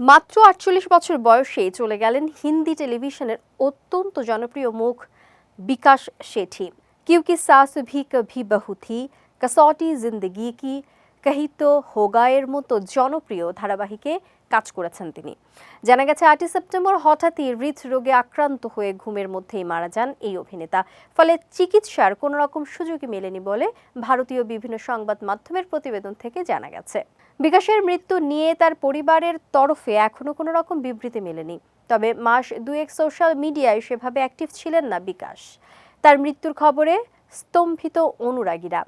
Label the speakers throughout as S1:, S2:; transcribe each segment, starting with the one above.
S1: মাত্র আটচল্লিশ বছর বয়সে চলে গেলেন হিন্দি টেলিভিশনের অত্যন্ত জনপ্রিয় মুখ বিকাশ শেঠি। কিউকি সাস ভি কভি বহু থি জিন্দগি কি কহি তো হোগায়ের মতো জনপ্রিয় ধারাবাহিকে কাজ করেছেন তিনি। জানা গেছে, আটই সেপ্টেম্বর হঠাৎই হৃদরোগে আক্রান্ত হয়ে ঘুমের মধ্যেই মারা যান এই অভিনেতা। ফলে চিকিৎসার কোনো রকম সুযোগই মেলেনি বলে ভারতীয় বিভিন্ন সংবাদ মাধ্যমের প্রতিবেদন থেকে জানা গেছে। বিকাশের মৃত্যু নিয়ে তার পরিবারের তরফে এখনও কোনো রকম বিবৃতি মেলেনি। তবে মাস দুয়েক সোশ্যাল মিডিয়ায় সেভাবে অ্যাক্টিভ ছিলেন না বিকাশ। তার মৃত্যুর খবরে স্তম্ভিত অনুরাগীরা।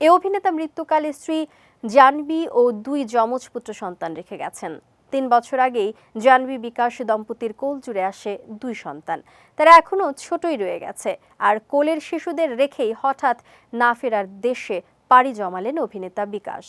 S1: এ অভিনেতা মৃত্যুকালে স্ত্রী জানবি ও দুই যমজ পুত্র সন্তান রেখে গেছেন। তিন বছর আগেই জানবি বিকাশ দম্পতির কোল জুড়ে আসে দুই সন্তান। তারা এখনও ছোটই রয়ে গেছে আর কোলের শিশুদের রেখেই হঠাৎ না ফেরার দেশে পাড়ি জমালেন অভিনেতা বিকাশ।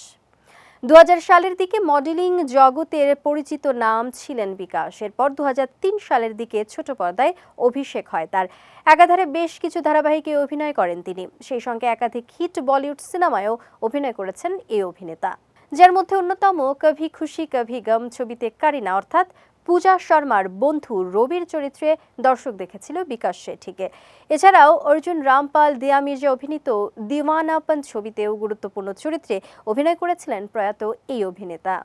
S1: দু হাজার সালের দিকে মডেলিং জগতের পরিচিত নাম ছিলেন বিকাশ। এরপর দু হাজার তিন সালের দিকে ছোট পর্দায় অভিষেক হয়। তার একাধারে বেশ কিছু ধারাবাহিকে অভিনয় করেন তিনি। সেই সঙ্গে একাধিক হিট বলিউড সিনেমায়ও অভিনয় করেছেন এই অভিনেতা। যার মধ্যে অন্যতম কভি খুশি কভি গম ছবিতে কারিনা, অর্থাৎ পূজা শর্মার বন্ধু রবির চরিত্রে দর্শক দেখেছিল বিকাশ শেঠিকে। এছাড়াও অর্জুন রামপাল, দিয়া মির্জা অভিনীত দিওয়ানাপন ছবিতেও গুরুত্বপূর্ণ চরিত্রে অভিনয় করেছিলেন প্রয়াত এই অভিনেতা।